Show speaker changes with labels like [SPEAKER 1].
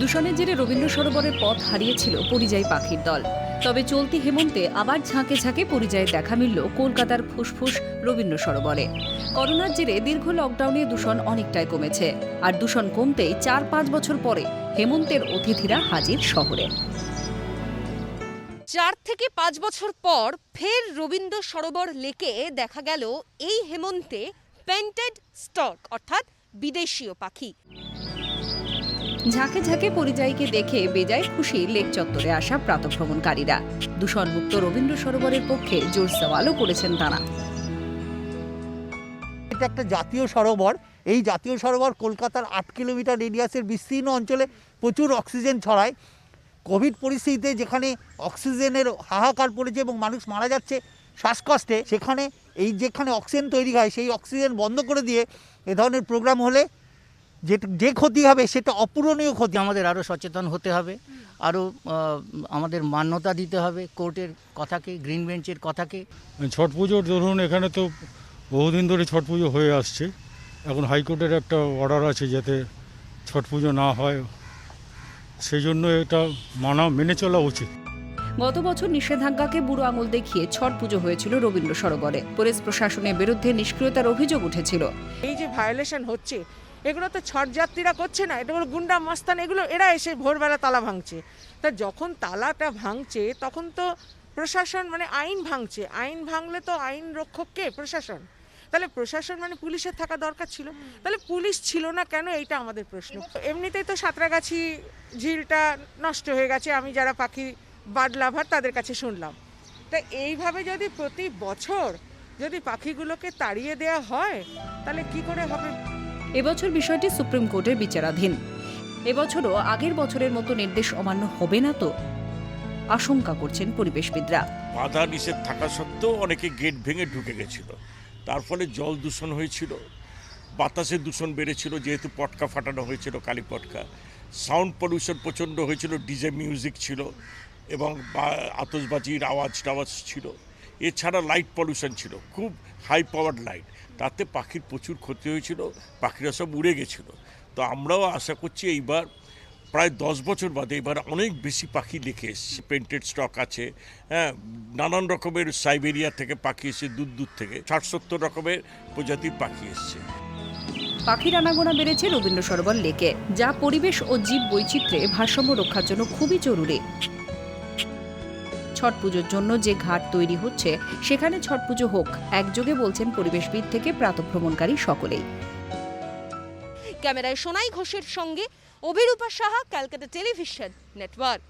[SPEAKER 1] দূষণের জেরে রবীন্দ্র সরোবরের পথ হারিয়েছিল পরিযায়ী পাখির দল। তবে চলতি হেমন্তে আবার ঝাঁকে ঝাঁকে পরিযায়ী দেখা মিলল কলকাতার ফুসফুস রবীন্দ্র সরোবরে। করোনার জেরে দীর্ঘ লকডাউনে দূষণ অনেকটাই কমেছে, আর দূষণ কমতেই চার পাঁচ বছর পরে হেমন্তের অতিথিরা হাজির শহরে।
[SPEAKER 2] চার থেকে পাঁচ বছর পর ফের রবীন্দ্র সরোবর লেকে দেখা গেল এই হেমন্তে পেন্টেড স্টক অর্থাৎ বিদেশীয় পাখি।
[SPEAKER 1] ঝাঁকে ঝাঁকে পরিযায়ীকে দেখে বেজায় খুশি লেক চত্বরে আসা প্রাতভ্রমণকারীরা। দূষণমুক্ত রবীন্দ্র সরোবরের পক্ষে জোর সওয়ালও করেছেন তারা।
[SPEAKER 3] এটা একটা জাতীয় সরোবর। এই জাতীয় সরোবর কলকাতার আট কিলোমিটার রেডিয়াসের বিস্তীর্ণ অঞ্চলে প্রচুর অক্সিজেন ছড়ায়। কোভিড পরিস্থিতিতে যেখানে অক্সিজেনের হাহাকার পড়েছে এবং মানুষ মারা যাচ্ছে শ্বাসকষ্টে, সেখানে এই যেখানে অক্সিজেন তৈরি হয়, সেই অক্সিজেন বন্ধ করে দিয়ে এ ধরনের প্রোগ্রাম হলে যে যে ক্ষতি হবে সেটা অপূরণীয় ক্ষতি
[SPEAKER 4] আমাদের আরও সচেতন হতে হবে আরও আমাদের মান্যতা দিতে হবে কোর্টের কথাকে গ্রিন বেঞ্চের কথাকে।
[SPEAKER 5] ছট পুজোর ধরুন এখানে তো বহুদিন ধরে ছট পুজো হয়ে আসছে এখন হাইকোর্টের একটা অর্ডার আছে যাতে ছট পুজো না হয় সেই জন্য এটা মানা মেনে চলা উচিত।
[SPEAKER 1] গত বছর নিষেধাজ্ঞাকে বুড়ো আঙুল দেখিয়ে ছট পুজো হয়েছিল রবীন্দ্র সরোবরে। পুলিশ প্রশাসনের বিরুদ্ধে নিষ্ক্রিয়তার অভিযোগ উঠেছিল।
[SPEAKER 6] এই যে ভায়োলেশন হচ্ছে এগুলো তো ছট যাত্রীরা করছে না, এটা হলো গুন্ডা মাস্তান, এগুলো এরা এসে ভোরবেলা তালা ভাঙছে। তা যখন তালাটা ভাঙছে, তখন তো প্রশাসন মানে আইন ভাঙছে। আইন ভাঙলে তো আইন রক্ষক কে? প্রশাসন। তাহলে প্রশাসন মানে পুলিশের থাকা দরকার ছিল। তাহলে পুলিশ ছিল না কেন? এইটা আমাদের প্রশ্ন। এমনিতেই তো সাঁতরাগাছি ঝিলটা নষ্ট হয়ে গেছে, আমি যারা পাখি বার্ড লাভার তাদের কাছে শুনলাম। তা এইভাবে যদি প্রতি বছর যদি পাখিগুলোকে তাড়িয়ে দেওয়া হয়, তাহলে কি করে হবে?
[SPEAKER 1] এবছর বিষয়টি সুপ্রিম কোর্টের বিচারাধীন। এবছরও আগের বছরের মতো নির্দেশ অমান্য হবে না তো? আশঙ্কা করছেন পরিবেশবিদরা।
[SPEAKER 7] বাধা নিষেধ থাকা সত্ত্বেও অনেকে গেট ভেঙে ঢুকে গেছিল। তার ফলে জল দূষণ হয়েছিল। বাতাসের দূষণ বেড়েছিল, যেহেতু পটকা ফাটানো হয়েছিল, কালী পটকা। সাউন্ড পলিউশন প্রচণ্ড হয়েছিল, ডিজে মিউজিক ছিল এবং আতশবাজির আওয়াজ টাওয়াজ ছিল। এছাড়া লাইট পলিউশন ছিল, খুব হাই পাওয়ার লাইট তাতে পাখির প্রচুর ক্ষতি হয়েছিল, পাখিরা সব উড়ে গেছিল। তো আমরাও আশা করছি এইবার, প্রায় দশ বছর বাদে এবার অনেক বেশি পাখি লিখে এসছে। পেন্টেড স্টক আছে হ্যাঁ নানান রকমের সাইবেরিয়া থেকে পাখি এসছে, দূর দূর থেকে। ষাট সত্তর রকমের প্রজাতির পাখি এসছে।
[SPEAKER 1] পাখির আনাগোনা বেড়েছে রবীন্দ্র সরোবর লেকে, যা পরিবেশ ও জীব বৈচিত্র্যে ভারসাম্য রক্ষার জন্য খুবই জরুরি। ছট পুজোর জন্য যে ঘাট তৈরি হচ্ছে, সেখানে ছট পুজো হোক, একযোগে বলছেন পরিবেশবিদ থেকে প্রাতভ্রমণকারী সকলেই।
[SPEAKER 2] ক্যামেরায় সোনাই ঘোষের সঙ্গে Abhirupa Saha, Calcutta television network.